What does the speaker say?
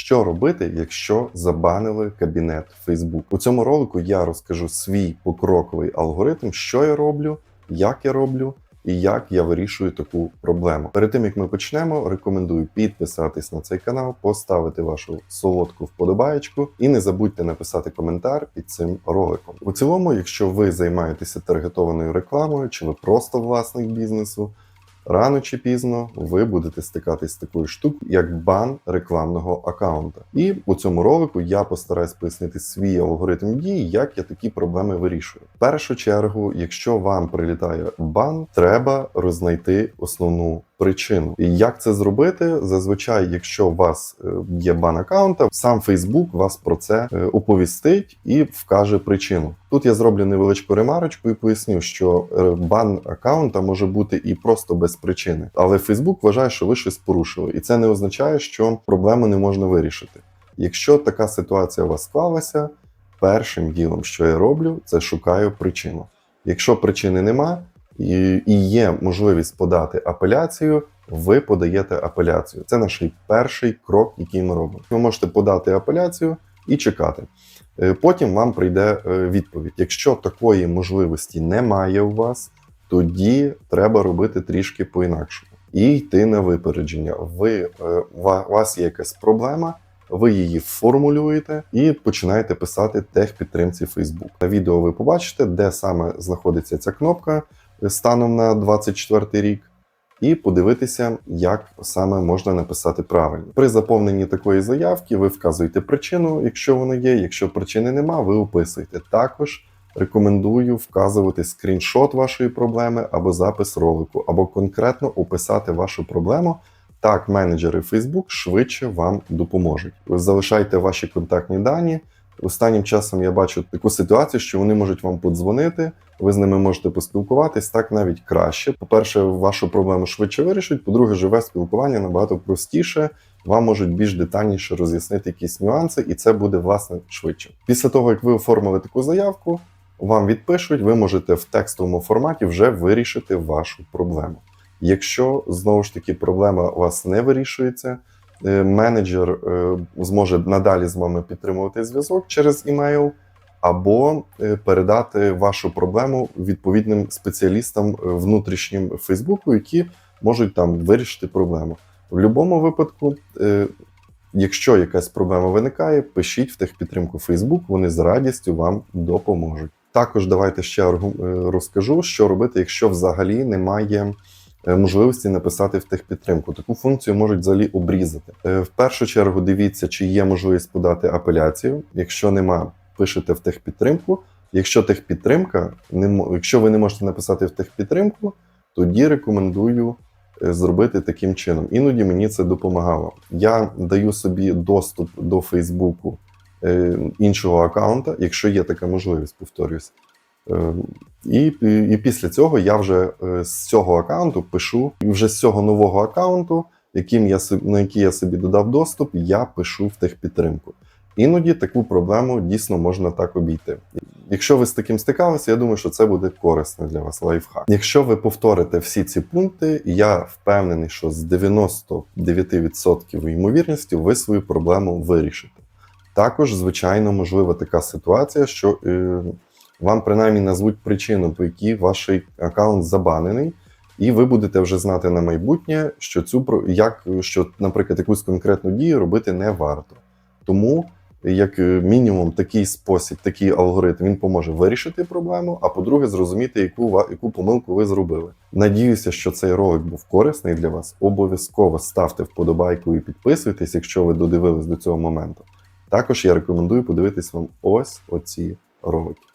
Що робити, якщо забанили кабінет Facebook? У цьому ролику я розкажу свій покроковий алгоритм, що я роблю, як я роблю. І як я вирішую таку проблему. Перед тим як ми почнемо, рекомендую підписатись на цей канал, поставити вашу солодку вподобаєчку і не забудьте написати коментар під цим роликом. У цілому, якщо ви займаєтеся таргетованою рекламою, чи ви просто власник бізнесу, рано чи пізно ви будете стикатись з такою штукою, як бан рекламного аккаунта. І у цьому ролику я постараюсь пояснити свій алгоритм дії, як я такі проблеми вирішую. В першу чергу, якщо вам прилітає бан, треба рознайти основну. Причину і як це зробити? Зазвичай, якщо у вас е, є бан аккаунта, сам Facebook вас про це е, оповістить і вкаже причину. Тут я зроблю невеличку ремарочку і поясню, що е, бан аккаунта може бути і просто без причини, але Facebook вважає, що ви щось порушили, і це не означає, що проблему не можна вирішити. Якщо така ситуація у вас склалася, першим ділом, що я роблю, це шукаю причину. Якщо причини нема і, є можливість подати апеляцію, ви подаєте апеляцію. Це наш перший крок, який ми робимо. Ви можете подати апеляцію і чекати. Е, Потім вам прийде е, відповідь. Якщо такої можливості немає у вас, тоді треба робити трішки по-інакшому і йти на випередження. Ви е, у вас є якась проблема. Ви її формулюєте і починаєте писати техпідтримці Facebook. На відео ви побачите, де саме знаходиться ця кнопка станом на 24 рік, і подивитися, як саме можна написати правильно. При заповненні такої заявки ви вказуєте причину, якщо вона є. Якщо причини нема, ви описуєте. Також рекомендую вказувати скріншот вашої проблеми або запис ролику, або конкретно описати вашу проблему. Так, менеджери Facebook швидше вам допоможуть. Ви залишайте ваші контактні дані. Останнім часом я бачу таку ситуацію, що вони можуть вам подзвонити, ви з ними можете поспілкуватись так навіть краще. По-перше, вашу проблему швидше вирішать. По-друге, живе спілкування набагато простіше. Вам можуть більш детальніше роз'яснити якісь нюанси, і це буде власне швидше. Після того, як ви оформили таку заявку, вам відпишуть, ви можете в текстовому форматі вже вирішити вашу проблему. Якщо знову ж таки проблема у вас не вирішується, менеджер е, зможе надалі з вами підтримувати зв'язок через імейл, або е, передати вашу проблему відповідним спеціалістам е, внутрішнім Фейсбуку, які можуть там вирішити проблему. В будь-якому випадку, е, якщо якась проблема виникає, пишіть в техпідтримку Facebook, вони з радістю вам допоможуть. Також давайте ще е, розкажу, що робити, якщо взагалі немає е, можливості написати в техпідтримку. Таку функцію можуть взагалі обрізати. Е, В першу чергу дивіться, чи є можливість подати апеляцію. Якщо нема, пишете в техпідтримку. Якщо техпідтримка, не якщо ви не можете написати в техпідтримку, тоді рекомендую е, зробити таким чином. Іноді мені це допомагало. Я даю собі доступ до Фейсбуку е, іншого аккаунта, якщо є така можливість, повторюсь. Е, І, і, після цього я вже е, з цього аккаунту пишу, вже з цього нового аккаунту, яким я на який я собі додав доступ, я пишу в техпідтримку. Іноді таку проблему дійсно можна так обійти. Якщо ви з таким стикалися, я думаю, що це буде корисно для вас лайфхак. Якщо ви повторите всі ці пункти, я впевнений, що з 99% ймовірністю ви свою проблему вирішите. Також, звичайно, можлива така ситуація, що е, вам принаймні назвуть причину, по якій ваш аккаунт забанений, і ви будете вже знати на майбутнє, що цю як що, наприклад, якусь конкретну дію робити не варто. Тому, як е, мінімум, такий спосіб, такий алгоритм він поможе вирішити проблему. А по-друге, зрозуміти, яку яку помилку ви зробили. Надіюся, що цей ролик був корисний для вас. Обов'язково ставте вподобайку і підписуйтесь, якщо ви додивились до цього моменту. Також я рекомендую подивитись вам ось оці ролики.